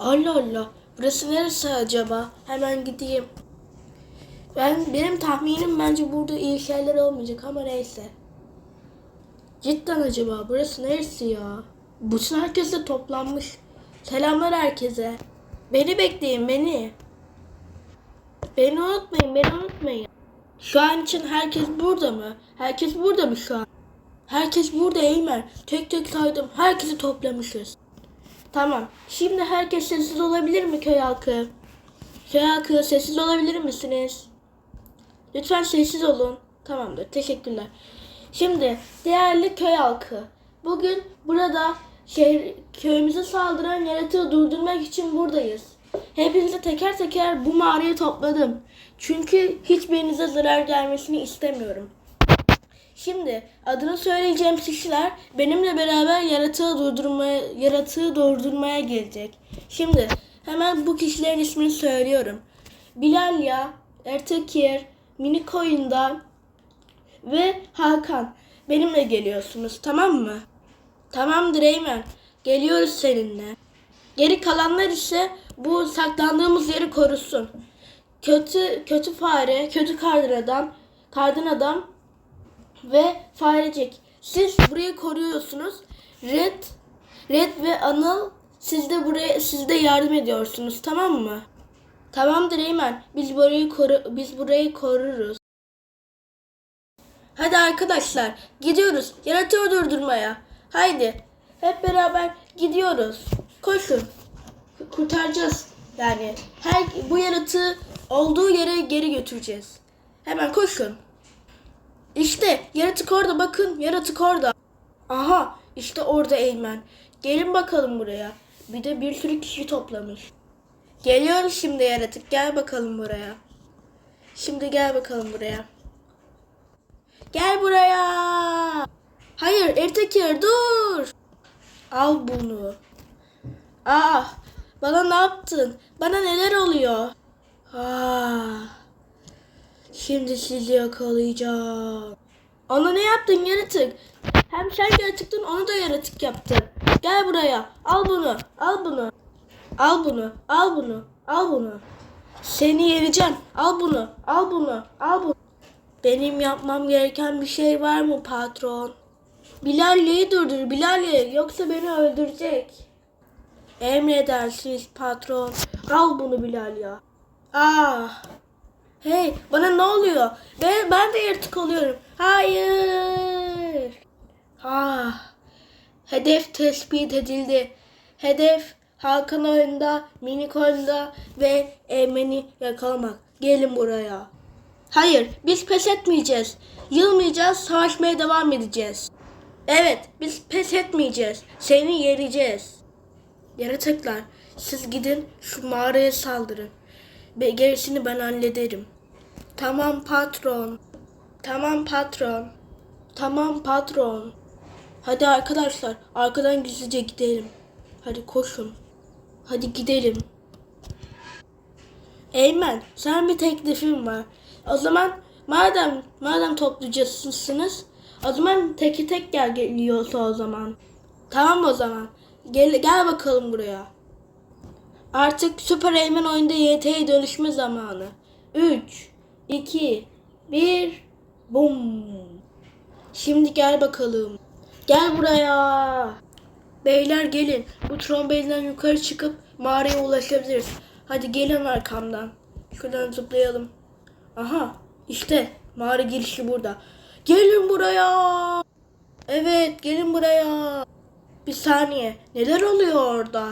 Allah Allah. Burası neresi acaba? Hemen gideyim. Ben benim tahminim bence burada iyi şeyler olmayacak ama neyse. Cidden acaba burası neresi ya? Bütün herkes de toplanmış. Selamlar herkese. Beni bekleyin beni. Beni unutmayın beni unutmayın. Şu an için herkes burada mı? Herkes burada mı şu an? Herkes burada Eymen. Tek tek saydım. Herkesi toplamışız. Tamam. Şimdi herkes sessiz olabilir mi köy halkı? Köy halkı sessiz olabilir misiniz? Lütfen sessiz olun. Tamamdır. Teşekkürler. Şimdi değerli köy halkı. Bugün burada şehir, köyümüze saldıran yaratığı durdurmak için buradayız. Hepinizi teker teker bu mağaraya topladım. Çünkü hiçbirinize zarar gelmesini istemiyorum. Şimdi adını söyleyeceğim kişiler benimle beraber yaratığı durdurmaya, yaratığı durdurmaya gelecek. Şimdi hemen bu kişilerin ismini söylüyorum. Bilalya, Ertekir, Mini Koyun'dan ve Hakan. Benimle geliyorsunuz tamam mı? Tamamdır Eymen. Geliyoruz seninle. Geri kalanlar ise bu saklandığımız yeri korusun. Kötü kötü fare, kötü kardan adam, kardan adam ve farecik. Siz burayı koruyorsunuz. Red, Red ve Anıl siz de buraya siz de yardım ediyorsunuz tamam mı? Tamamdır Eymen. Biz burayı koru biz burayı koruruz. Hadi arkadaşlar gidiyoruz. Yaratığı durdurmaya. Haydi hep beraber gidiyoruz. Koşun. Kurtaracağız. Yani her bu yaratığı olduğu yere geri götüreceğiz. Hemen koşun. İşte yaratık orada bakın yaratık orada. Aha işte orada Eymen. Gelin bakalım buraya. Bir de bir sürü kişi toplamış. Geliyoruz şimdi yaratık gel bakalım buraya. Şimdi gel bakalım buraya. Gel buraya. Hayır Ertekir dur. Al bunu. Aa bana ne yaptın? Bana neler oluyor? Ah. Şimdi sizi yakalayacağım. Ona ne yaptın yaratık? Hem sen yaratıktın onu da yaratık yaptın. Gel buraya. Al bunu. Al bunu. Al bunu. Al bunu. Al bunu. Seni yeneceğim. Al bunu. Al bunu. Al bunu. Benim yapmam gereken bir şey var mı patron? Bilal'leyi durdur Bilal'i yoksa beni öldürecek. Emredersiniz patron. Al bunu Bilal ya. Ah. Hey bana ne oluyor? Ben, ben de yırtık oluyorum. Hayır. Ah. Hedef tespit edildi. Hedef Hakan oyunda, minik oyunda ve Eymen'i yakalamak. Gelin buraya. Hayır, biz pes etmeyeceğiz. Yılmayacağız, savaşmaya devam edeceğiz. Evet, biz pes etmeyeceğiz. Seni yereceğiz. Yaratıklar, siz gidin şu mağaraya saldırın. Ve gerisini ben hallederim. Tamam patron. Tamam patron. Tamam patron. Hadi arkadaşlar, arkadan gizlice gidelim. Hadi koşun. Hadi gidelim. Eymen, sen bir teklifim var. O zaman madem madem toplucasısınız, o zaman teki tek gel geliyorsa o zaman. Tamam o zaman. Gel gel bakalım buraya. Artık Süper Eymen oyunda YT'ye dönüşme zamanı. 3 2 1 Bum. Şimdi gel bakalım. Gel buraya. Beyler gelin. Bu trombelden yukarı çıkıp mağaraya ulaşabiliriz. Hadi gelin arkamdan. Şuradan zıplayalım. Aha işte mağara girişi burada. Gelin buraya. Evet gelin buraya. Bir saniye. Neler oluyor orada?